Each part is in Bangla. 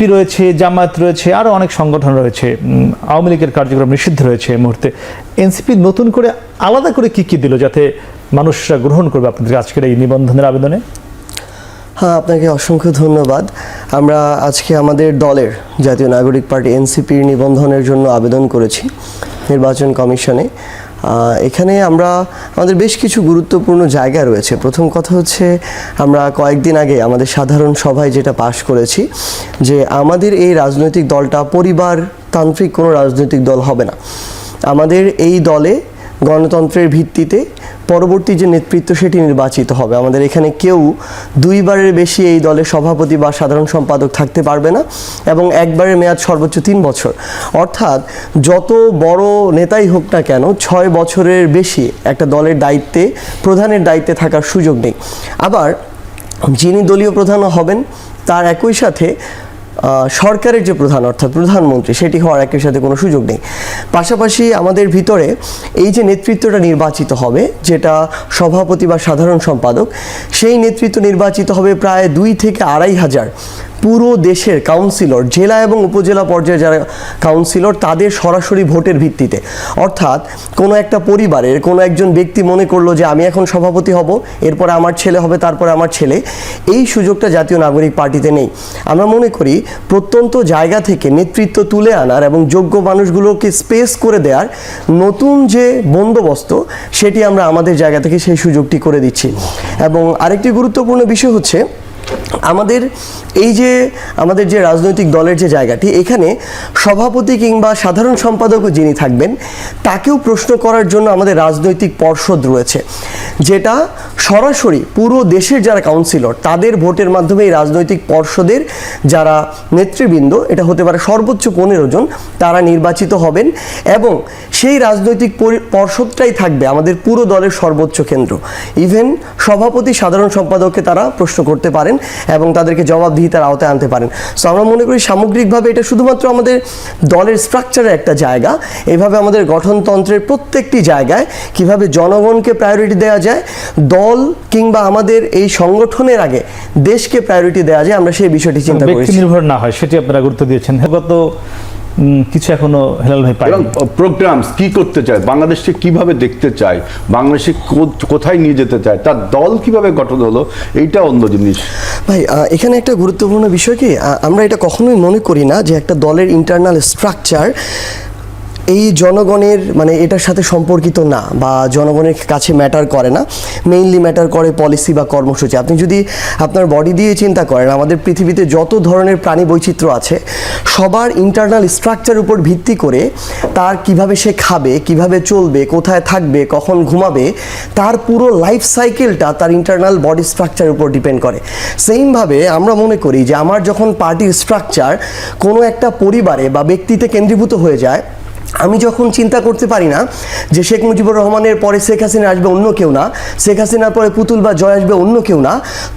বিএনপি রয়েছে, জামায়াত রয়েছে আরও অনেক সংগঠন রয়েছে। আওয়ামী লীগের কার্যক্রম নিষিদ্ধ রয়েছে এই মুহূর্তে। এনসিপি নতুন করে আলাদা করে কি কি দিল যাতে মানুষরা গ্রহণ করবে আপনাদের আজকের এই নিবন্ধনের আবেদনে? হ্যাঁ আপনাকে অসংখ্য ধন্যবাদ। আমরা আজকে আমাদের দলের জাতীয় নাগরিক পার্টি এনসিপির নিবন্ধনের জন্য আবেদন করেছি নির্বাচন কমিশনে। এখানে আমরা, আমাদের বেশ কিছু গুরুত্বপূর্ণ জায়গা রয়েছে। প্রথম কথা হচ্ছে, আমরা কয়েকদিন আগে আমাদের সাধারণ সভায় যেটা পাশ করেছি, যে আমাদের এই রাজনৈতিক দলটা পরিবারতান্ত্রিক কোনো রাজনৈতিক দল হবে না। আমাদের এই দলে গণতন্ত্রের ভিত্তিতে পরবর্তী যে নেতৃত্ব সেটি নির্বাচিত হবে। আমাদের এখানে কেউ দুইবারের বেশি এই দলের সভাপতি বা সাধারণ সম্পাদক থাকতে পারবে না এবং একবারের মেয়াদ সর্বোচ্চ তিন বছর। অর্থাৎ যত বড় নেতাই হোক না কেন, ছয় বছরের বেশি একটা দলের দায়িত্বে, প্রধানের দায়িত্বে থাকার সুযোগ নেই। আবার যিনি দলীয় প্রধানও হবেন, তার একই সাথে সরকারের যে প্রধান, অর্থাৎ প্রধানমন্ত্রী, সেটি হওয়ার একের সাথে কোনো সুযোগ নেই। পাশাপাশি আমাদের ভিতরে এই যে নেতৃত্বটা নির্বাচিত হবে, যেটা সভাপতি বা সাধারণ সম্পাদক, সেই নেতৃত্ব নির্বাচিত হবে প্রায় দুই থেকে আড়াই হাজার পুরো দেশের কাউন্সিলর জেলা এবং উপজেলা পর্যায়ে যারা কাউন্সিলর তাদের সরাসরি ভোটের ভিত্তিতে। অর্থাৎ কোনো একটা পরিবারের কোনো একজন ব্যক্তি মনে করল যে, আমি এখন সভাপতি হব, এরপরে আমার ছেলে হবে, তারপরে আমার ছেলে। এই সুযোগটা জাতীয় নাগরিক পার্টিতে নেই। আমরা মনে করি, প্রত্যন্ত জায়গা থেকে নেতৃত্ব তুলে আনার এবং যোগ্য মানুষগুলোকে স্পেস করে দেওয়ার নতুন যে বন্দোবস্ত, সেটি আমরা আমাদের জায়গা থেকে সেই সুযোগটি করে দিচ্ছি। এবং আরেকটি গুরুত্বপূর্ণ বিষয় হচ্ছে আমাদের এই যে, আমাদের যে রাজনৈতিক দলের যে জায়গাটি, এখানে সভাপতি কিংবা সাধারণ সম্পাদকও যিনি থাকবেন, তাকেও প্রশ্ন করার জন্য আমাদের রাজনৈতিক পর্ষদ রয়েছে, যেটা সরাসরি পুরো দেশের যারা কাউন্সিলর তাদের ভোটের মাধ্যমে এই রাজনৈতিক পর্ষদের যারা নেতৃবৃন্দ, এটা হতে পারে সর্বোচ্চ পনেরো জন, তারা নির্বাচিত হবেন এবং সেই রাজনৈতিক পর্ষদটাই থাকবে আমাদের পুরো দলের সর্বোচ্চ কেন্দ্র। ইভেন সভাপতি, সাধারণ সম্পাদককে তারা প্রশ্ন করতে পারেন এবং তাদেরকে জবাবদিহিতার আওতায় আনতে পারেন। সো আমরা মনে করি সামগ্রিকভাবে এটা শুধুমাত্র আমাদের দলের স্ট্রাকচারের একটা জায়গা। এইভাবে আমাদের গঠনতন্ত্রের প্রত্যেকটি জায়গায় কীভাবে জনগণকে প্রায়োরিটি দেওয়া যায় দল কিংবা আমাদের এই সংগঠনের আগে দেশকে প্রায়োরিটি দেওয়া যায় আমরা সেই বিষয়টি চিন্তা করি নির্ভর না হয় সেটি আপনারা গুরুত্ব দিয়েছেন। গত কিছু এখনও হেলাল ভাই পাই প্রোগ্রামস কি করতে চায় বাংলাদেশকে কীভাবে দেখতে চায় বাংলাদেশে কোথায় নিয়ে যেতে চায় তার দল কীভাবে গঠন হলো এইটা অন্য জিনিস। ভাই এখানে একটা গুরুত্বপূর্ণ বিষয় কি? আমরা এটা কখনোই মনে করি না যে একটা দলের ইন্টারনাল স্ট্রাকচার এই জনগণের মানে এটার সাথে সম্পর্কিত না বা জনগণের কাছে ম্যাটার করে না। মেইনলি ম্যাটার করে পলিসি বা কর্মসূচি। আপনি যদি আপনার বডি দিয়ে চিন্তা করেন, আমাদের পৃথিবীতে যত ধরনের প্রাণী বৈচিত্র্য আছে, সবার ইন্টারনাল স্ট্রাকচার উপর ভিত্তি করে তার কীভাবে সে খাবে, কীভাবে চলবে, কোথায় থাকবে, কখন ঘুমাবে, তার পুরো লাইফ সাইকেলটা তার ইন্টারনাল বডি স্ট্রাকচার উপর ডিপেন্ড করে। সেইমভাবে আমরা মনে করি যে, আমার যখন পার্টির স্ট্রাকচার কোনো একটা পরিবারে বা ব্যক্তিতে কেন্দ্রীভূত হয়ে যায় আমি যখন চিন্তা করতে পারি না যে শেখ মুজিবুর রহমানের পরে শেখ হাসিনা আসবে অন্য কেউ না, শেখ হাসিনার পরে পুতুল বা জয় আসবে অন্য কেউ না,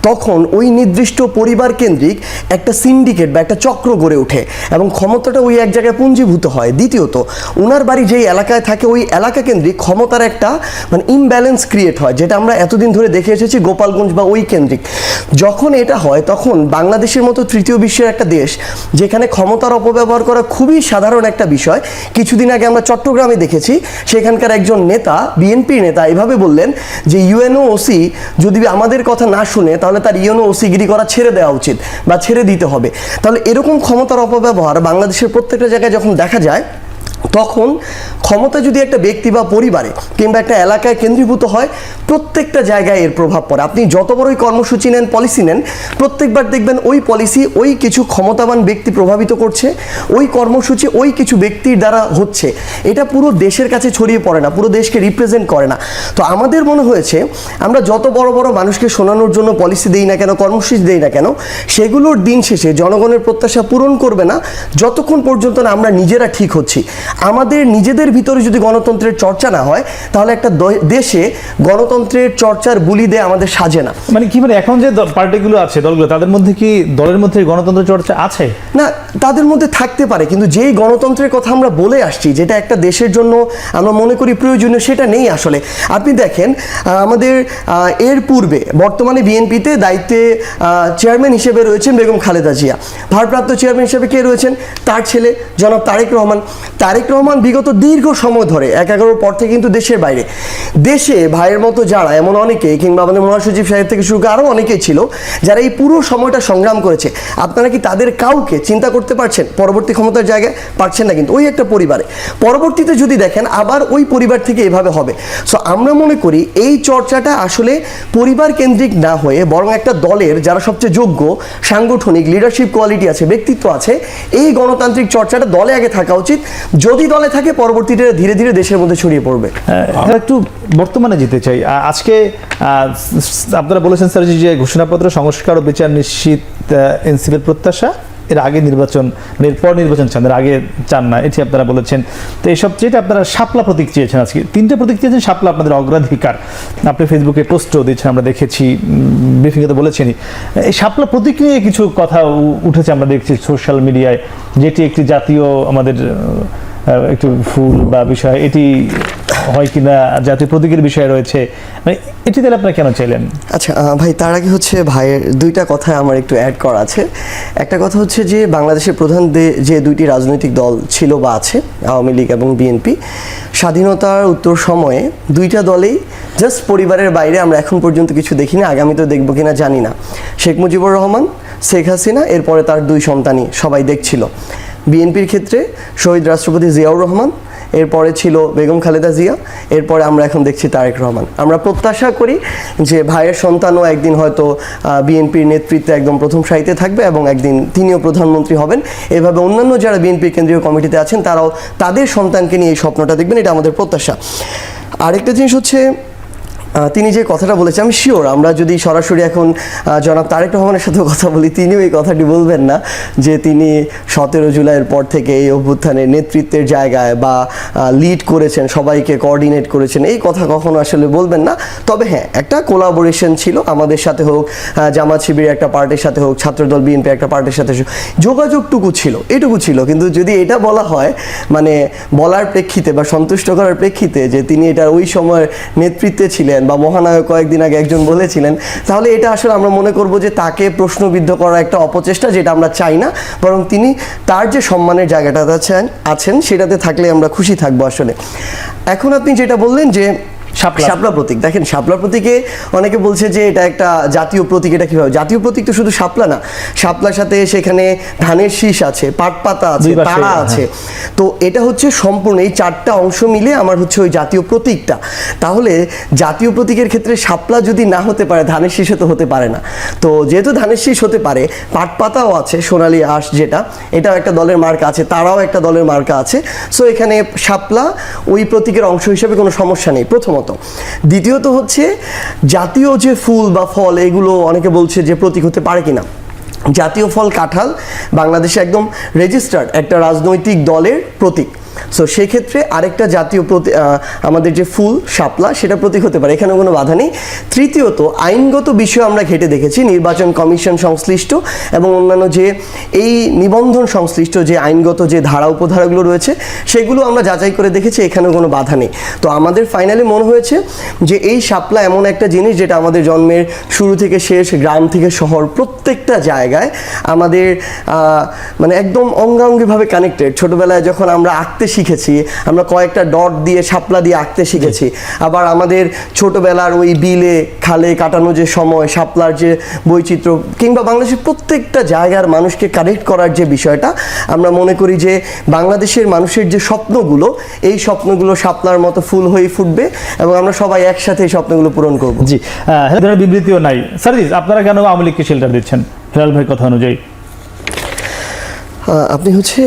তখন ওই নির্দিষ্ট পরিবার কেন্দ্রিক একটা সিন্ডিকেট বা একটা চক্র গড়ে ওঠে এবং ক্ষমতাটা ওই এক জায়গায় পুঞ্জীভূত হয়। দ্বিতীয়ত, ওনার বাড়ি যেই এলাকায় থাকে ওই এলাকা কেন্দ্রিক ক্ষমতার একটা মানে ইমব্যালেন্স ক্রিয়েট হয়, যেটা আমরা এতদিন ধরে দেখে এসেছি গোপালগঞ্জ বা ওই কেন্দ্রিক। যখন এটা হয়, তখন বাংলাদেশের মতো তৃতীয় বিশ্বের একটা দেশ যেখানে ক্ষমতার অপব্যবহার করা খুবই সাধারণ একটা বিষয় কিছুদিন আগে আমরা চট্টগ্রামে দেখেছি, সেখানকার একজন নেতা বিএনপি নেতা, এভাবে বললেন যে ইউএনও ওসি যদি আমাদের কথা না শুনে, তাহলে তার ইউএনও ওসিগিরি করা ছেড়ে দেওয়া উচিত বা ছেড়ে দিতে হবে। তাহলে এরকম ক্ষমতার অপব্যবহার বাংলাদেশের প্রত্যেকটা জায়গায় যখন দেখা যায় তখন ক্ষমতা যদি একটা ব্যক্তি বা পরিবারে কিংবা একটা এলাকায় কেন্দ্রীভূত হয়, প্রত্যেকটা জায়গায় এর প্রভাব পড়ে। আপনি যত বড়ই কর্মসূচি নেন পলিসি নেন, প্রত্যেকবার দেখবেন ওই পলিসি ওই কিছু ক্ষমতাবান ব্যক্তি প্রভাবিত করছে, ওই কর্মসূচি, ওই কিছু ব্যক্তির দ্বারা হচ্ছে। এটা পুরো দেশের কাছে ছড়িয়ে পড়ে না, পুরো দেশকে রিপ্রেজেন্ট করে না। তো আমাদের মনে হয়েছে, আমরা যত বড় বড় মানুষকে শোনানোর জন্য পলিসি দেই না কেন, কর্মসূচি দেই না কেন, সেগুলোর দিন শেষে জনগণের প্রত্যাশা পূরণ করবে না, যতক্ষণ পর্যন্ত না আমরা নিজেরা ঠিক হচ্ছি। আমাদের নিজেদের ভিতরে যদি গণতন্ত্রের চর্চা না হয় তাহলে একটা দেশে গণতন্ত্রের চর্চার বুলি দেয় আমাদের সাজে না। মানে কি মানে এখন যে পার্টিগুলো আছে দলগুলো তাদের মধ্যে কি দলের মধ্যে গণতন্ত্র চর্চা আছে? না তাদের মধ্যে থাকতে পারে কিন্তু যেই গণতন্ত্রের কথা আমরা বলে আসছি যেটা একটা দেশের জন্য আমরা মনে করি প্রয়োজনীয় সেটা নেই আসলে। আপনি দেখেন আমাদের এর পূর্বে বর্তমানে বিএনপিতে দায়িত্বে চেয়ারম্যান হিসেবে রয়েছেন বেগম খালেদা জিয়া। ভারপ্রাপ্ত চেয়ারম্যান হিসেবে কে রয়েছেন? তার ছেলে জনাব তারেক রহমান। তারেক রহমান বিগত দীর্ঘ সময় ধরে এক এগারোর পর থেকে কিন্তু দেশের বাইরে। দেশে ভাইয়ের মতো যারা, এমন অনেকেই কিংবা আমাদের মহাসচিব সাহেব থেকে শুরু করে আরও অনেকেই ছিল, যারা এই পুরো সময়টা সংগ্রাম করেছে। আপনারা কি তাদের কাউকে চিন্তা করতে পারছেন? পরবর্তী ক্ষমতার জায়গায় পারছেন না কিন্তু ওই একটা পরিবারে। পরবর্তীতে যদি দেখেন, আবার ওই পরিবার থেকে এভাবে হবে। সো আমরা মনে করি এই চর্চাটা আসলে পরিবার কেন্দ্রিক না হয়ে বরং একটা দলের যারা সবচেয়ে যোগ্য, সাংগঠনিক লিডারশিপ কোয়ালিটি আছে, ব্যক্তিত্ব আছে, এই গণতান্ত্রিক চর্চাটা দলে আগে থাকা উচিত। যদি দলে থাকে পরবর্তীতে ধীরে ধীরে দেশের মধ্যে ছড়িয়ে পড়বে। আহ, একটু বর্তমানে যেতে চাই। আজকে আপনারা বলেছেন স্যার যে ঘোষণাপত্র সংস্কার ও বিচার নিশ্চিত এনসিপির প্রত্যাশা। এর আগে নির্বাচন এর পর নির্বাচন চান এর আগে চান না এটি আপনারা বলেছেন। তো এইসব যেটা আপনারা শাপলা প্রতীক চেয়েছেন আজকে তিনটে প্রতীক চেয়েছেন শাপলা আপনাদের অগ্রাধিকার। আপনি ফেসবুকে পোস্টও দিচ্ছেন আমরা দেখেছি ব্রিফিংয়ে তো বলেছেনই। এই শাপলা প্রতীক নিয়ে কিছু কথা উঠেছে আমরা দেখছি সোশ্যাল মিডিয়ায় যেটি একটি জাতীয় আমাদের একটু ফুল বা বিষয়, এটি হয় কিনা, জাতীয় প্রতীকের বিষয় রয়েছে মানে এটি তাহলে আপনারা কেন চাইলেন? আচ্ছা ভাই, তার আগে হচ্ছে ভাইয়ের দুইটা কথা আমার একটু অ্যাড করা আছে। একটা কথা হচ্ছে যে, বাংলাদেশের প্রধান যে দুইটি রাজনৈতিক দল ছিল বা আছে, আওয়ামী লীগ এবং বিএনপি স্বাধীনতার উত্তর সময়ে দুইটা দলেই জাস্ট পরিবারের বাইরে আমরা এখন পর্যন্ত কিছু দেখিনি আগামীতেও দেখব কিনা জানি না। শেখ মুজিবুর রহমান, শেখ হাসিনা, এরপরে তার দুই সন্তানই সবাই দেখছিল। বিএনপির ক্ষেত্রে শহীদ রাষ্ট্রপতি জিয়াউর রহমান, এরপরে ছিল বেগম খালেদা জিয়া, এরপরে আমরা এখন দেখছি তারেক রহমান। আমরা প্রত্যাশা করি যে ভাইয়ের সন্তানও একদিন হয়তো বিএনপির নেতৃত্বে একদম প্রথম সারিতে থাকবে এবং একদিন তিনিও প্রধানমন্ত্রী হবেন। এভাবে অন্যান্য যারা বিএনপির কেন্দ্রীয় কমিটিতে আছেন, তারাও তাদের সন্তানকে নিয়ে এই স্বপ্নটা দেখবেন, এটা আমাদের প্রত্যাশা। আরেকটা জিনিস হচ্ছে তিনি যে কথাটা বলেছে আমি শিওর আমরা যদি সরাসরি এখন জনাব তারেক রহমানের সাথে কথা বলি, তিনিও এই কথাটি বলবেন না যে তিনি সতেরো জুলাইয়ের পর থেকে এই অভ্যুত্থানের নেতৃত্বের জায়গায় বা লিড করেছেন, সবাইকে কোঅর্ডিনেট করেছেন, এই কথা কখনো আসলে বলবেন না। তবে হ্যাঁ একটা কোলাবোরেশন ছিল আমাদের সাথে হোক জামাত শিবিরের একটা পার্টির সাথে হোক, ছাত্রদল বিএনপি একটা পার্টির সাথে যোগাযোগটুকু ছিল, এটুকু ছিল। কিন্তু যদি এটা বলা হয় মানে বলার প্রেক্ষিতে বা সন্তুষ্ট করার প্রেক্ষিতে যে তিনি এটার ওই সময় নেতৃত্বে ছিলেন বা মহানায়ক কয়েকদিন আগে একজন বলেছিলেন, তাহলে এটা আসলে আমরা মনে করব যে তাকে প্রশ্নবিদ্ধ করার একটা অপচেষ্টা যেটা আমরা চাই না, বরং তিনি তার যে সম্মানের জায়গাটা আছেন আছেন সেটাতে থাকলে আমরা খুশি থাকব আসলে। এখন আপনি যেটা বললেন যে শাপলা। শাপলা প্রতীক। দেখেন শাপলা প্রতীকে অনেকে বলছে যে এটা একটা জাতীয় প্রতীক এটা কীভাবে? জাতীয় প্রতীক তো শুধু শাপলা না শাপলার সাথে সেখানে ধানের শীষ আছে পাট পাতা আছে তারা হ্যাঁ। আছে। তো এটা হচ্ছে সম্পূর্ণ এই চারটা অংশ মিলে আমার হচ্ছে ওই জাতীয় প্রতীকটা। তাহলে জাতীয় প্রতীকের ক্ষেত্রে শাপলা যদি না হতে পারে ধানের শীষে তো হতে পারে না। তো যেহেতু ধানের শীষ হতে পারে পাট পাতাও আছে সোনালি আঁশ যেটা এটাও একটা দলের মার্কা আছে তারাও একটা দলের মার্কা আছে। সো এখানে শাপলা ওই প্রতীকের অংশ হিসেবে কোনো সমস্যা নেই। প্রথমত দ্বিতীয়ত হচ্ছে, জাতীয় যে ফুল বা ফল, এগুলো অনেকে বলছে যে প্রতীক হতে পারে কিনা। জাতীয় ফল কাঁঠাল, বাংলাদেশে একদম রেজিস্টার্ড একটা রাজনৈতিক দলের প্রতীক। সো সেক্ষেত্রে আরেকটা জাতীয় প্রতি আমাদের যে ফুল, শাপলা, সেটা প্রতীক হতে পারে। এখানে কোনো বাধা নেই। তৃতীয়ত, আইনগত বিষয় আমরা ঘেটে দেখেছি। নির্বাচন কমিশন সংশ্লিষ্ট এবং অন্যান্য যে এই নিবন্ধন সংশ্লিষ্ট যে আইনগত যে ধারা উপধারাগুলো রয়েছে, সেগুলো আমরা যাচাই করে দেখেছি। এখানে কোনো বাধা নেই। তো আমাদের ফাইনালি মনে হয়েছে যে এই শাপলা এমন একটা জিনিস যেটা আমাদের জন্মের শুরু থেকে শেষ গ্রাম থেকে শহর প্রত্যেকটা জায়গায় আমাদের মানে একদম অঙ্গাঙ্গিভাবে কানেক্টেড ছোটবেলায় যখন আমরা আঁকতে শিখেছি। আমরা কয়েকটা ডট দিয়ে, শাপলা দিয়ে আঁকতে শিখেছি। আবার আমাদের ছোটবেলার ওই বিলে, খালে কাটানো যে সময়, শাপলার যে বৈচিত্র্য কিংবা বাংলাদেশের প্রত্যেকটা জায়গার মানুষকে কানেক্ট করার যে বিষয়টা, আমরা মনে করি যে বাংলাদেশের মানুষের যে স্বপ্নগুলো, এই স্বপ্নগুলো শাপলার মতো ফুল হয়ে ফুটবে এবং আমরা সবাই একসাথে এই স্বপ্নগুলো পূরণ করব। জি বিবৃতিও নাই। সার্জিস, আপনারা কেন আওয়ামী লীগকে শেল্টার দিচ্ছেন? হেলাল ভাই কথা অনুযায়ী। আপনি হচ্ছে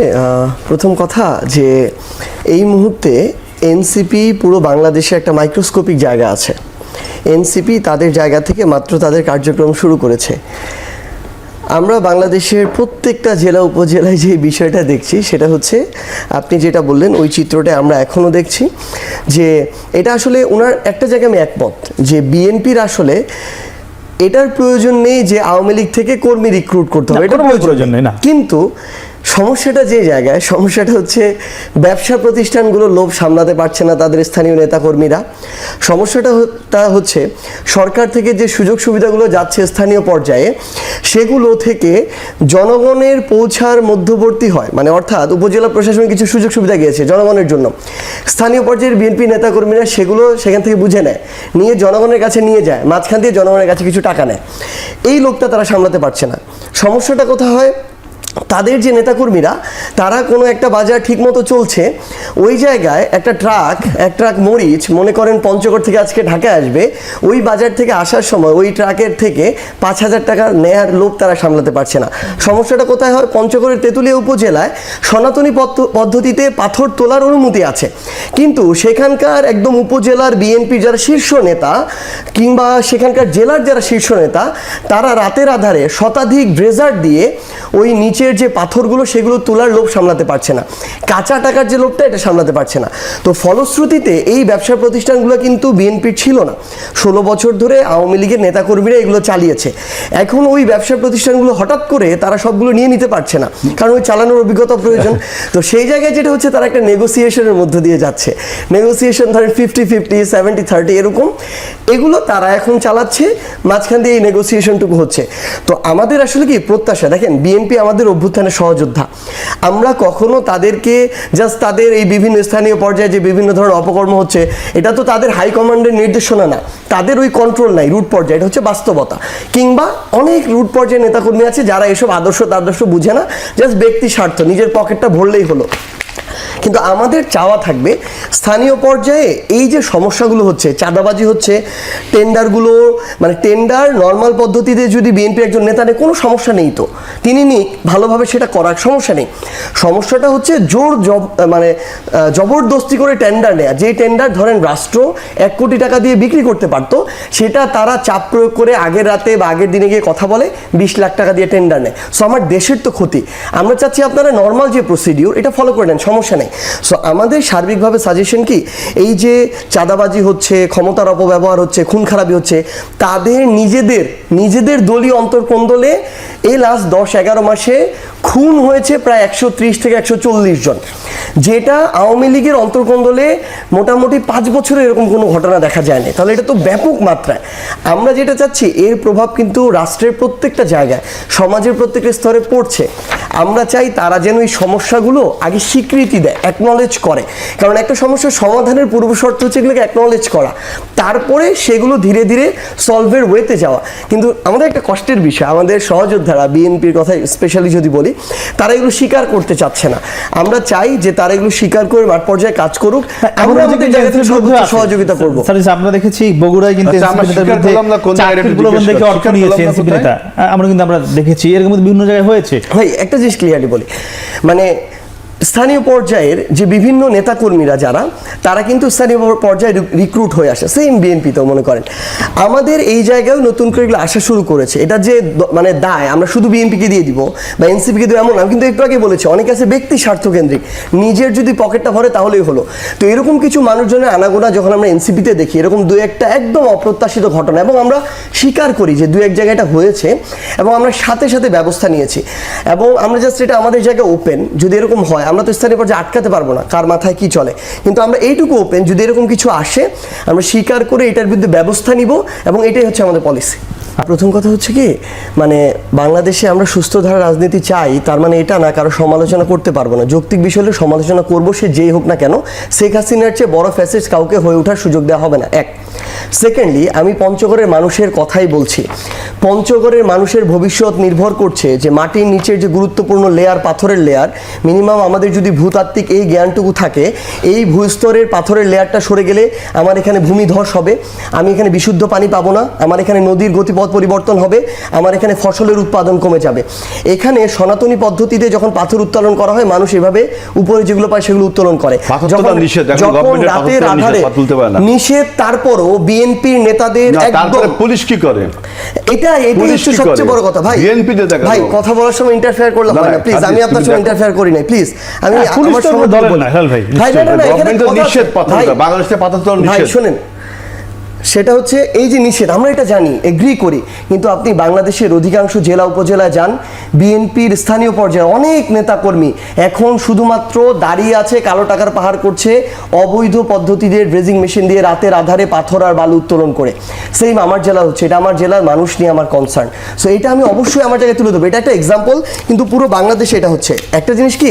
প্রথম কথা যে এই মুহূর্তে এনসিপি পুরো বাংলাদেশে একটা মাইক্রোস্কোপিক জায়গা আছে। এনসিপি তাদের জায়গা থেকে মাত্র তাদের কার্যক্রম শুরু করেছে। আমরা বাংলাদেশের প্রত্যেকটা জেলা উপজেলায় যে বিষয়টা দেখছি সেটা হচ্ছে আপনি যেটা বললেন ওই চিত্রটা আমরা এখনও দেখছি যে এটা আসলে ওনার একটা জায়গায় আমি একমত যে বিএনপির আসলে এটার প্রয়োজন নেই যে আওয়ামী লীগ থেকে কর্মী রিক্রুট করতে হবে। এটার প্রয়োজন নেই, না। কিন্তু সমস্যাটা যে জায়গায়, সমস্যাটা হচ্ছে ব্যবসা প্রতিষ্ঠানগুলো লোভ সামলাতে পারছে না তাদের স্থানীয় নেতাকর্মীরা। সমস্যাটা তা হচ্ছে সরকার থেকে যে সুযোগ সুবিধাগুলো যাচ্ছে স্থানীয় পর্যায়ে, সেগুলো থেকে জনগণের পৌঁছার মধ্যবর্তী হয়। মানে অর্থাৎ উপজেলা প্রশাসনের কিছু সুযোগ সুবিধা গিয়েছে জনগণের জন্য। স্থানীয় পর্যায়ের বিএনপি নেতাকর্মীরা সেগুলো সেখান থেকে বুঝে নেয়, নিয়ে জনগণের কাছে নিয়ে যায়, মাঝখান দিয়ে জনগণের কাছে কিছু টাকা নেয়। এই লোকটা তারা সামলাতে পারছে না। সমস্যাটা কোথা হয়? তাদের যে নেতাকর্মীরা, তারা কোনো একটা বাজার ঠিকমতো চলছে, ওই জায়গায় একটা ট্রাক, এক ট্রাক মরিচ, মনে করেন পঞ্চগড় থেকে আজকে ঢাকায় আসবে, ওই বাজার থেকে আসার সময় ওই ট্রাকের থেকে পাঁচ হাজার টাকা নেয়ার লোভ তারা সামলাতে পারছে না। সমস্যাটা কোথায় হয়? পঞ্চগড়ের তেঁতুলিয়া উপজেলায় সনাতনী পদ্ধ- পদ্ধতিতে পাথর তোলার অনুমতি আছে। কিন্তু সেখানকার একদম উপজেলার বিএনপির যারা শীর্ষ নেতা কিংবা সেখানকার জেলার যারা শীর্ষ নেতা, তারা রাতের আধারে শতাধিক ড্রেজার দিয়ে ওই নিচের যে পাথরগুলো, সেগুলো তোলার লোভ সামলাতে পারছে না। কাঁচা টাকার যে লোভটা, এটা সামলাতে পারছে না। তো ফলশ্রুতিতে এই ব্যবসা প্রতিষ্ঠানগুলো কিন্তু বিএনপির ছিল না। ষোলো বছর ধরে আওয়ামী লীগের নেতাকর্মীরা এগুলো চালিয়েছে। এখন ওই ব্যবসা প্রতিষ্ঠানগুলো হঠাৎ করে তারা সবগুলো নিয়ে নিতে পারছে না। কারণ ওই চালানোর অভিজ্ঞতা প্রয়োজন। তো সেই জায়গায় যেটা হচ্ছে, তারা একটা নেগোসিয়েশনের মধ্য দিয়ে যাচ্ছে। নেগোসিয়েশন ধরেন ফিফটি ফিফটি সেভেন্টি থার্টি এরকম। এগুলো তারা এখন চালাচ্ছে। মাঝখান দিয়ে এই নেগোসিয়েশনটুকু হচ্ছে। তো আমাদের আসলে কি, প্রত্যাশা? দেখেন, বিএনপি আমাদের অভ্যুত্থানের সহযোদ্ধা। আমরা কখনো তাদেরকে জাস্ট তাদের এই বিভিন্ন স্থানীয় পর্যায়ে যে বিভিন্ন ধরনের অপকর্ম হচ্ছে, এটা তো তাদের হাইকমান্ডের নির্দেশনা না। তাদের ওই কন্ট্রোল নাই রুট পর্যায়ে। এটা হচ্ছে বাস্তবতা। কিংবা অনেক রুট পর্যায়ে নেতাকর্মী আছে যারা এসব আদর্শ তাদর্শ বুঝে না জাস্ট ব্যক্তি স্বার্থ, নিজের পকেটটা ভরলেই হলো। কিন্তু আমাদের চাওয়া থাকবে স্থানীয় পর্যায়ে এই যে সমস্যাগুলো হচ্ছে, চাঁদাবাজি হচ্ছে, টেন্ডারগুলো মানে টেন্ডার নর্মাল পদ্ধতিতে যদি বিএনপি একজন নেতা নেয়, কোনো সমস্যা নেই তো। তিনি নিক, ভালোভাবে সেটা করার সমস্যা নেই। সমস্যাটা হচ্ছে জোর জব মানে জবরদস্তি করে টেন্ডার নেয়া। যে টেন্ডার ধরেন রাষ্ট্র এক কোটি টাকা দিয়ে বিক্রি করতে পারতো, সেটা তারা চাপ প্রয়োগ করে আগের রাতে বা আগের দিনে গিয়ে কথা বলে, বিশ লাখ টাকা দিয়ে টেন্ডার নেয়। সো আমার দেশের তো ক্ষতি। আমরা চাচ্ছি আপনারা নর্মাল যে প্রসিডিউর এটা ফলো করে নেন, সমস্যা নেই। সো আমাদের সার্বিকভাবে সাজেশন কি? এই যে চাঁদাবাজি হচ্ছে, ক্ষমতার অপব্যবহার হচ্ছে, খুন খারাপি হচ্ছে, তাদের নিজেদের নিজেদের দলীয় অন্তর্কন্দলে এই লাস্ট দশ এগারো মাসে খুন হয়েছে প্রায় একশো ত্রিশ থেকে একশো চল্লিশ জন। যেটা আওয়ামী লীগের অন্তর্কন্দলে মোটামুটি পাঁচ বছরে এরকম কোনো ঘটনা দেখা যায়নি। তাহলে এটা তো ব্যাপক মাত্রায়। আমরা যেটা চাচ্ছি, এর প্রভাব কিন্তু রাষ্ট্রের প্রত্যেকটা জায়গায়, সমাজের প্রত্যেকটা স্তরে পড়ছে। আমরা চাই তারা যেন এই সমস্যাগুলো আগে স্বীকৃতি দেয়। অ্যাকনলেজ করে। কারণ একটা সমস্যার সমাধানের পূর্ব শর্ত হচ্ছে এগুলোকে অ্যাকনলেজ করা। তারপরে সেগুলো ধীরে ধীরে সলভের ওয়েতে যাওয়া। কিন্তু আমাদের একটা কষ্টের বিষয় আমাদের সহযোদ্ধারা বিএনপির কথা স্পেশালি যদি বলি তারা এগুলো স্বীকার করতে চাচ্ছে না। আমরা চাই যে তারা এগুলো স্বীকার করে মাঠ পর্যায়ে কাজ করুক। আমরা আমাদের জায়গা থেকে সর্বোচ্চ সহযোগিতা করব। স্যার আমরা দেখেছি বগুড়ায় কিন্তু আচ্ছা। অর্থ নিয়েছে এনসিপি নেতা আমরা কিন্তু আমরা দেখেছি এরকম বিভিন্ন জায়গায় হয়েছে। ভাই একটা জিনিস ক্লিয়ারলি বলি। মানে স্থানীয় পর্যায়ের যে বিভিন্ন নেতাকর্মীরা যারা, তারা কিন্তু স্থানীয় পর্যায়ে রিক্রুট হয়ে আসে। সেম বিএনপিতেও মনে করেন। আমাদের এই জায়গায় নতুন করে এগুলো আসা শুরু করেছে। এটা যে মানে দায়, আমরা শুধু বিএনপিকে দিয়ে দিব বা এনসিপিকে দিব এমন না। কিন্তু একটু আগে বলেছি, অনেকে আছে ব্যক্তি স্বার্থকেন্দ্রিক। নিজের যদি পকেটটা ভরে তাহলেই হলো। তো এরকম কিছু মানুষজনের আনাগোনা যখন আমরা এনসিপিতে দেখি, এরকম দু একটা একদম অপ্রত্যাশিত ঘটনা এবং আমরা স্বীকার করি যে দু এক জায়গায় এটা হয়েছে এবং আমরা সাথে সাথে ব্যবস্থা নিয়েছি। এবং আমরা জাস্ট এটা আমাদের জায়গায় ওপেন যদি এরকম হয় আমরা তো স্থানীয় পর্যায়ে আটকাতে পারব না, কার মাথায় কি চলে। কিন্তু আমরা এইটুকু ওপেন যদি এরকম কিছু আসে, আমরা স্বীকার করে এটার বিরুদ্ধে ব্যবস্থা নিব এবং এটাই হচ্ছে আমাদের পলিসি প্রথম কথা হচ্ছে কি মানে বাংলাদেশে আমরা সুস্থ ধারা রাজনীতি চাই, তার মানে এটা না কারও সমালোচনা করতে পারব না। যৌক্তিক বিষয় সমালোচনা করব সে যেই হোক না কেন, শেখ হাসিনার চেয়ে বড় ফ্যাসেজ কাউকে হয়ে ওঠার সুযোগ দেওয়া হবে না, এক। সেকেন্ডলি আমি পঞ্চগড়ের মানুষের কথাই বলছি। পঞ্চগড়ের মানুষের ভবিষ্যৎ নির্ভর করছে যে মাটির নিচের যে গুরুত্বপূর্ণ লেয়ার পাথরের লেয়ার মিনিমাম আমাদের যদি ভূতাত্ত্বিক এই জ্ঞানটুকু থাকে এই ভূস্তরের পাথরের লেয়ারটা সরে গেলে আমার এখানে ভূমিধস হবে আমি এখানে বিশুদ্ধ পানি পাবো না আমার এখানে নদীর গতিপথ পরিবর্তন হবে আমার এখানে ফসলের উৎপাদন কমে যাবে। এখানে সনাতনী পদ্ধতিতে যখন পাথর উত্তোলন করা হয় মানুষ এভাবে উপরে যেগুলো পায় সেগুলো উত্তোলন করে। যখন রাতের আধারে। নিষেধ তারপরও বিএনপির নেতাদের একদম পুলিশ কি করে? এটা এটা হচ্ছে সবচেয়ে বড় কথা। ভাই বিএনপি নেতা ভাই কথা বলার সময় ইন্টারফেয়ার করলাম। না, প্লিজ আমি আপনার সঙ্গে। ইন্টারফেয়ার করি নাই। প্লিজ আমি হ্যাঁ, আমার সময় ধরে না, ভাই, ভাই না না এখানে। নিষেধ পাথর। বাংলাদেশে পাথর তোলা ভাই শোনেন সেটা হচ্ছে এই যে নিষেধ, আমরা এটা জানি এগ্রি করি। কিন্তু আপনি বাংলাদেশের অধিকাংশ জেলা উপজেলায় যান, বিএনপির স্থানীয় পর্যায়ে অনেক নেতাকর্মী এখন শুধুমাত্র দাঁড়িয়ে আছে, কালো টাকার পাহাড় করছে, অবৈধ পদ্ধতিতে ড্রেজিং মেশিন দিয়ে রাতের আধারে পাথর আর বালু উত্তোলন করে। সেম আমার জেলা হচ্ছে, এটা আমার জেলার মানুষ নিয়ে আমার কনসার্ন সো এটা আমি অবশ্যই আমার জায়গায় তুলে দেবো এটা একটা এক্সাম্পল কিন্তু পুরো বাংলাদেশে এটা হচ্ছে। একটা জিনিস কি,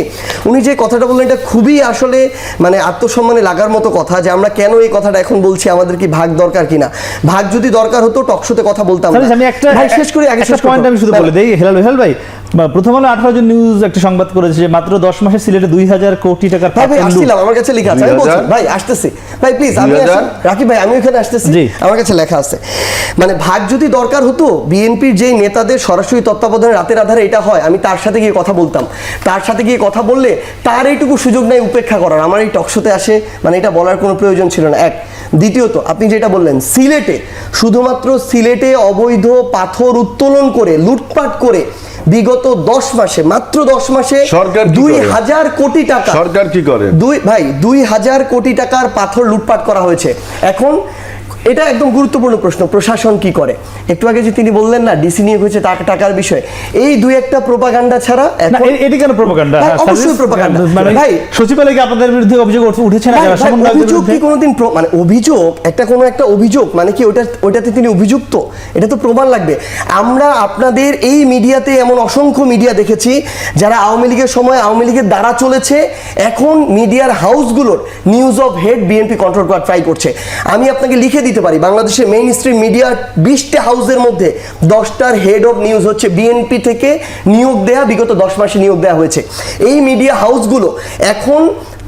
উনি যে কথাটা বললেন, এটা খুবই আসলে মানে আত্মসম্মানে লাগার মতো কথা যে আমরা কেন এই কথাটা এখন বলছি, আমাদের কি ভাগ দরকার কিনা? ভাগ যদি দরকার হতো টকশোতে কথা বলতাম না। আমি একটা ভাই শেষ করে আগে শেষ পয়েন্ট আমি শুধু বলে দিই। হেলাল হেলাল ভাই প্রথম আলো আঠারো জন নিউজ একটা সংবাদ করেছে যে মাত্র দশ মাসে সিলেটে দুই হাজার কোটি টাকার ভাই আসছিলাম আমার কাছে লেখা আছে আমি বলছি। ভাই আসতেছি। ভাই প্লিজ আমি আসি। রাকিব ভাই আমি ওখানে আসতেছি। আমার কাছে লেখা আছে। মানে ভাগ যদি দরকার হতো বিএনপির যেই নেতাদের সরাসরি তত্ত্বাবধানে রাতের আধারে এটা হয় আমি তার সাথে গিয়ে কথা বলতাম। তার সাথে গিয়ে কথা বললে তার এইটুকু সুযোগ নাই উপেক্ষা করার। আমার এই টকশোতে আসে মানে এটা বলার কোনো প্রয়োজন ছিল না। এক। দ্বিতীয়ত আপনি যেটা বললেন সিলেটে। শুধুমাত্র সিলেটে অবৈধ পাথর উত্তোলন করে লুটপাট করে বিগত দশ মাসে মাত্র দশ মাসে সরকার দুই হাজার কোটি টাকা সরকার কি করে? দুই ভাই দুই হাজার কোটি টাকার পাথর লুটপাট করা হয়েছে। এখন এটা একদম গুরুত্বপূর্ণ প্রশ্ন প্রশাসন কি করে? একটু আগে যে তিনি বললেন না ডিসি নিয়োগ হয়েছে টাকা- টাকার বিষয় এই দুই একটা প্রোপাগান্ডা ছাড়া এটি কেন প্রোপাগান্ডা অবশ্যই propaganda। মানে ভাই, সচিবালয় কি আপনাদের বিরুদ্ধে অভিযোগ উঠেছে না অভিযোগ কি কোনোদিন মানে অভিযোগ একটা কোনো একটা অভিযোগ মানে কি ওটা ওটাতে তিনি অভিযুক্ত? এটা তো প্রমাণ লাগবে। আমরা আপনাদের এই মিডিয়াতে এমন অসংখ্য মিডিয়া দেখেছি যারা আওয়ামী লীগের সময় আওয়ামী লীগের দ্বারা চলেছে এখন মিডিয়ার হাউসগুলোর news of head BNP control করার ট্রাই করছে। আমি আপনাকে লিখে দিতে পারি। বাংলাদেশের মেইন স্ট্রিম মিডিয়া বিশটা হাউসের মধ্যে দশটার হেড অফ নিউজ হচ্ছে বিএনপি থেকে নিয়োগ দেয়া, বিগত দশ মাসে নিয়োগ দেওয়া হয়েছে। এই মিডিয়া হাউসগুলো এখন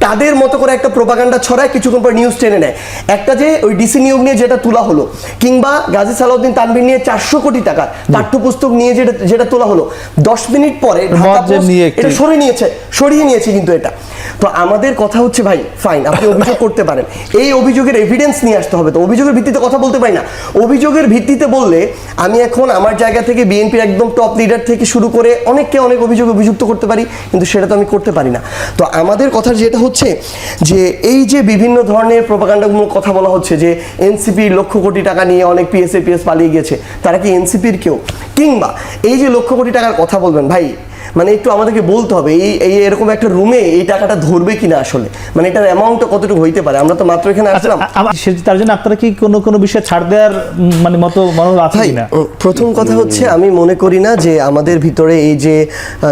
তাদের মতো করে একটা প্রোপাগান্ডা ছড়ায় কিছুক্ষণ পর নিউজ টেনে নেয়। একটা যে ওই ডিসি নিয়োগ নিয়ে যেটা তোলা হলো কিংবা গাজী সালাউদ্দিন তানভীর নিয়ে চারশো কোটি টাকার পাঠ্যপুস্তক নিয়ে যেটা যেটা তোলা হলো দশ মিনিট পরে এটা সরিয়ে নিয়েছে সরিয়ে নিয়েছে কিন্তু এটা। তো আমাদের কথা হচ্ছে ভাই ফাইন আপনি অভিযোগ করতে পারেন। এই অভিযোগের এভিডেন্স নিয়ে আসতে হবে তো অভিযোগের ভিত্তিতে কথা বলতে পারি না। অভিযোগের ভিত্তিতে বললে আমি এখন আমার জায়গা থেকে বিএনপির একদম টপ লিডার থেকে শুরু করে অনেককে অনেক অভিযোগ অভিযুক্ত করতে পারি কিন্তু সেটা তো আমি করতে পারি না। তো আমাদের কথা যেটা হচ্ছে যে এই যে বিভিন্ন ধরনের প্রোপাকাণ্ডামূলক কথা বলা হচ্ছে যে এনসিপির লক্ষ কোটি টাকা নিয়ে অনেক পিএসএ পিএস পালিয়ে গিয়েছে তারা কি এনসিপির কেউ? কিংবা এই যে লক্ষ কোটি টাকার কথা বলবেন, ভাই মানে একটু আমাদেরকে বলতে হবে এই এই এরকম একটা রুমে এই টাকাটা ধরবে কিনা আসলে? মানে এটার অ্যামাউন্টটা কতটুকু হইতে পারে? আমরা তো মাত্র এখানে আচ্ছা, আসলাম। তার জন্য আপনারা কি কোনো কোনো বিষয়ে ছাড় দেওয়ার মানে মতো মনোভাব আছে কিনা? প্রথম কথা হচ্ছে আমি মনে করি না যে আমাদের ভিতরে এই যে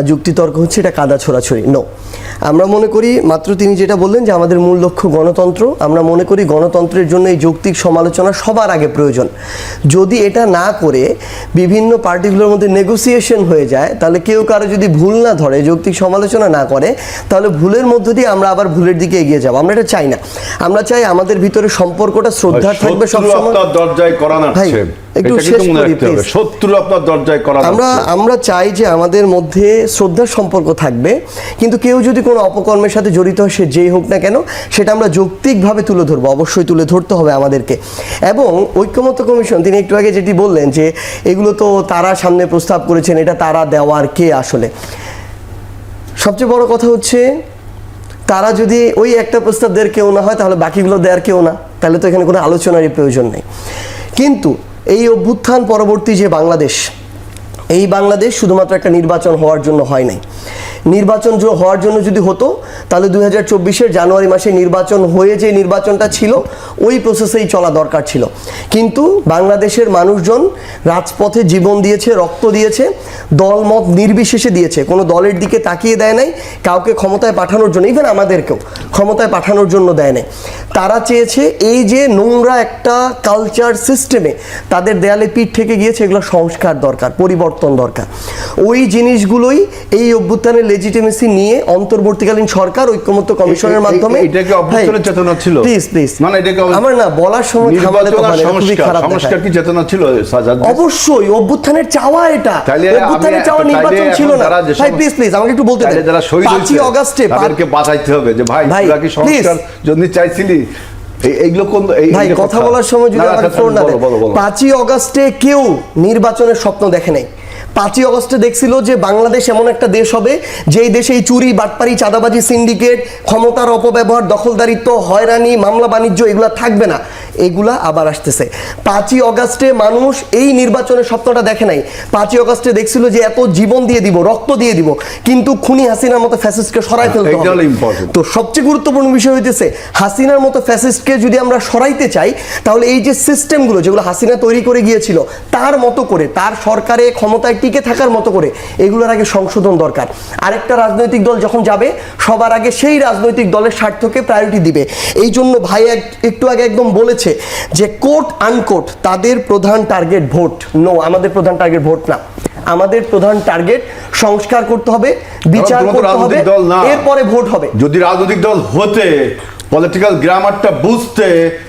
যুক্তিতর্ক হচ্ছে এটা কাদা ছোড়াছড়ি নো আমরা মনে করি মাত্র তিনি যেটা বললেন যে আমাদের মূল লক্ষ্য গণতন্ত্র আমরা মনে করি গণতন্ত্রের জন্য এই যৌক্তিক সমালোচনা সবার আগে প্রয়োজন। যদি এটা না করে বিভিন্ন পার্টিগুলোর মধ্যে নেগোসিয়েশন হয়ে যায় তাহলে কেউ কারও যদি ভুল না ধরে যৌক্তিক সমালোচনা না করে তাহলে ভুলের মধ্য দিয়ে আমরা আবার ভুলের দিকে এগিয়ে যাব। আমরা এটা চাই না। আমরা চাই আমাদের ভিতরে সম্পর্কটা শ্রদ্ধা থাকবে সবসময়। দরজায় করা ভাই, নাড়ছে একটু শেষ করি, শত্রু আপনার দরজায় করা আমরা আমরা চাই যে আমাদের মধ্যে শ্রদ্ধার সম্পর্ক থাকবে কিন্তু কেউ যদি কোনো অপকর্মের সাথে জড়িত হয় সে যেই হোক না কেন সেটা আমরা যৌক্তিকভাবে তুলে ধরবো অবশ্যই তুলে ধরতে হবে আমাদেরকে। এবং ঐক্যমত্য কমিশন তিনি একটু আগে যেটি বললেন যে এগুলো তো তারা সামনে প্রস্তাব করেছেন এটা তারা দেওয়ার কে আসলে? সবচেয়ে বড় কথা হচ্ছে তারা যদি ওই একটা প্রস্তাব দেওয়ার কেউ না হয় তাহলে বাকিগুলো দেওয়ার কেউ না। তাহলে তো এখানে কোনো আলোচনারই প্রয়োজন নেই। কিন্তু এই অভ্যুত্থান পরবর্তী যে বাংলাদেশ এই বাংলাদেশ শুধুমাত্র একটা নির্বাচন হওয়ার জন্য হয় নাই। নির্বাচন হওয়ার জন্য যদি হতো, তাহলে দুই হাজার চব্বিশের জানুয়ারি মাসে নির্বাচন হয়ে যে নির্বাচনটা ছিল, ওই প্রসেসেই চলা দরকার ছিল। কিন্তু বাংলাদেশের মানুষজন রাজপথে জীবন দিয়েছে, রক্ত দিয়েছে, দলমত নির্বিশেষে দিয়েছে। কোনো দলের দিকে তাকিয়ে দেয় নাই, কাউকে ক্ষমতায় পাঠানোর জন্য ইভেন আমাদেরকেও ক্ষমতায় পাঠানোর জন্য দেয় নাই। তারা চেয়েছে এই যে নোংরা একটা কালচার সিস্টেমে তাদের দেয়ালে পিঠ থেকে গিয়েছে, এগুলো সংস্কার দরকার, পরিবর্তন দরকার। ওই জিনিসগুলোই এই অভ্যুত্থানের লেজিটিমেসি নিয়ে অন্তর্বর্তীকালীন সরকার ঐক্যমত্য কমিশনের মাধ্যমে এটা কি অভ্যুত্থানের চেতনা ছিল? প্লিজ প্লিজ না, না, এটা কি আমার না বলার সময় থামালে তো নির্বাচন আর হয় না, এটা খুবই খারাপ সংস্কার কি চেতনা ছিল সাজাদ অবশ্যই অভ্যুত্থানের চাওয়া এটা। অভ্যুত্থানের চাওয়া নির্বাচন ছিল না। ভাই প্লিজ প্লিজ আমাকে একটু বলতে দেন। যারা শহীদ হয়েছে, অগাস্টে তাদেরকে বাঁচাইতে হবে যে ভাই তোরা কি সংস্কার যদি চাইছিলি? এইগুলো কোন এই- ভাই কথা বলার সময় যদি আচ্ছা, ফোন না বলো। পাঁচই অগাস্টে কেউ নির্বাচনের স্বপ্ন দেখে নাই। পাঁচই অগস্টে দেখছিল যে বাংলাদেশ এমন একটা দেশ হবে যেই দেশে এই চুরি বাটপারি চাঁদাবাজি সিন্ডিকেট ক্ষমতার অপব্যবহার দখলদারিত্ব হয়রানি মামলা বাণিজ্য এগুলা থাকবে না। এগুলা আবার আসতেছে। পাঁচই অগস্টে মানুষ এই নির্বাচনের স্বপ্নটা দেখে নাই। পাঁচই অগস্টে দেখছিল যে এত জীবন দিয়ে দিব রক্ত দিয়ে দিব কিন্তু খুনি হাসিনার মতো ফ্যাসিস্টকে সরাই ফেলতে হবে। তো সবচেয়ে গুরুত্বপূর্ণ বিষয় হইতেছে হাসিনার মতো ফ্যাসিস্টকে যদি আমরা সরাইতে চাই তাহলে এই যে সিস্টেমগুলো যেগুলো হাসিনা তৈরি করে গিয়েছিল তার মতো করে তার সরকারে ক্ষমতায় টিকে থাকার মতো করে। এগুলোর আগে সংশোধন দরকার। আরেকটা রাজনৈতিক দল যখন যাবে সবার আগে সেই রাজনৈতিক দলের স্বার্থকে প্রায়োরিটি দিবে। এই জন্য ভাই একটু আগে একদম বলেছে যে কোট আনকোট তাদের প্রধান টার্গেট ভোট। নো আমাদের প্রধান টার্গেট ভোট না। আমাদের প্রধান টার্গেট সংস্কার করতে হবে বিচার করতে হবে। এরপরে ভোট হবে। যদি রাজনৈতিক দল হতে পলিটিক্যাল গ্রামারটা বুঝতে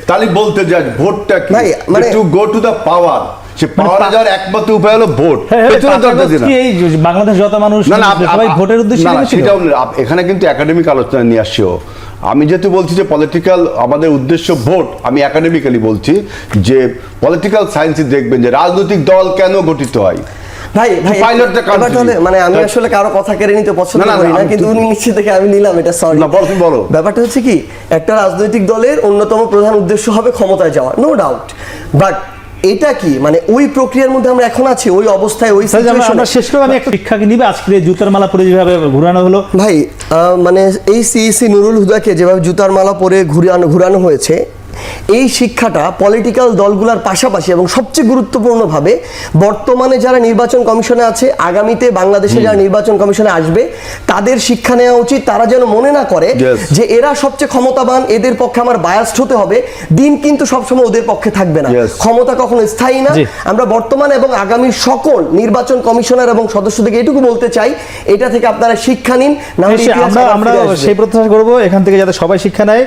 তাহলে বলতে যায় ভোটটা কি? মানে- to go to the power সে পাওয়ারে যাওয়ার একমাত্র উপায় হলো ভোট পেছনে পাঁচ দরজা আগস্ট দিয়ে না। কি এই বাংলাদেশ যত মানুষ না না সবাই ভোটের উদ্দেশ্যে না, না, নেমেছিল? সেটাও এখানে কিন্তু একাডেমিক আলোচনা নিয়ে আসছিও আমি যেহেতু বলছি যে পলিটিক্যাল আমাদের উদ্দেশ্য ভোট আমি একাডেমিক্যালি বলছি যে পলিটিক্যাল সায়েন্সে দেখবেন যে রাজনৈতিক দল কেন গঠিত হয় ভাই. মানে আমি আসলে কারও কথা কেড়ে নিতে পছন্দ না, না, করি না কিন্তু উনি নিশ্চিত থেকে আমি নিলাম এটা সরি না, বলো, বলো। ব্যাপারটা হচ্ছে কি একটা রাজনৈতিক দলের অন্যতম প্রধান উদ্দেশ্য হবে ক্ষমতায় যাওয়া নো ডাউট বাট এটা কি? মানে ওই প্রক্রিয়ার মধ্যে আমরা এখন আছি ওই অবস্থায় ওই আমরা- শেষ করে আমি একটা শিক্ষাকে নিবে। আজকে জুতার মালা পরে যেভাবে ঘুরানো হলো। ভাই আহ, মানে এই সিইসি নুরুল হুদাকে যেভাবে জুতার মালা পরে ঘুরানো ঘুরানো হয়েছে এই শিক্ষাটা পলিটিক্যাল দলগুলোর পাশাপাশি এবং সবচেয়ে গুরুত্বপূর্ণভাবে বর্তমানে যারা নির্বাচন কমিশনে আছে আগামীতে বাংলাদেশে যারা নির্বাচন কমিশনে আসবে তাদের শিক্ষা নেওয়া উচিত। তারা যেন মনে না করে যে এরা সবচেয়ে ক্ষমতাবান এদের পক্ষে আমার বায়াস্ট হতে হবে। দিন কিন্তু সবসময় ওদের পক্ষে থাকবে না। ক্ষমতা কখনো স্থায়ী না। আমরা বর্তমান এবং আগামীর সকল নির্বাচন কমিশনার এবং সদস্যদেরকে এটুকু বলতে চাই এটা থেকে আপনারা শিক্ষা নিন না হলে আমরা। সেই প্রত্যাশা করব এখান থেকে যাতে সবাই শিক্ষা নেয়।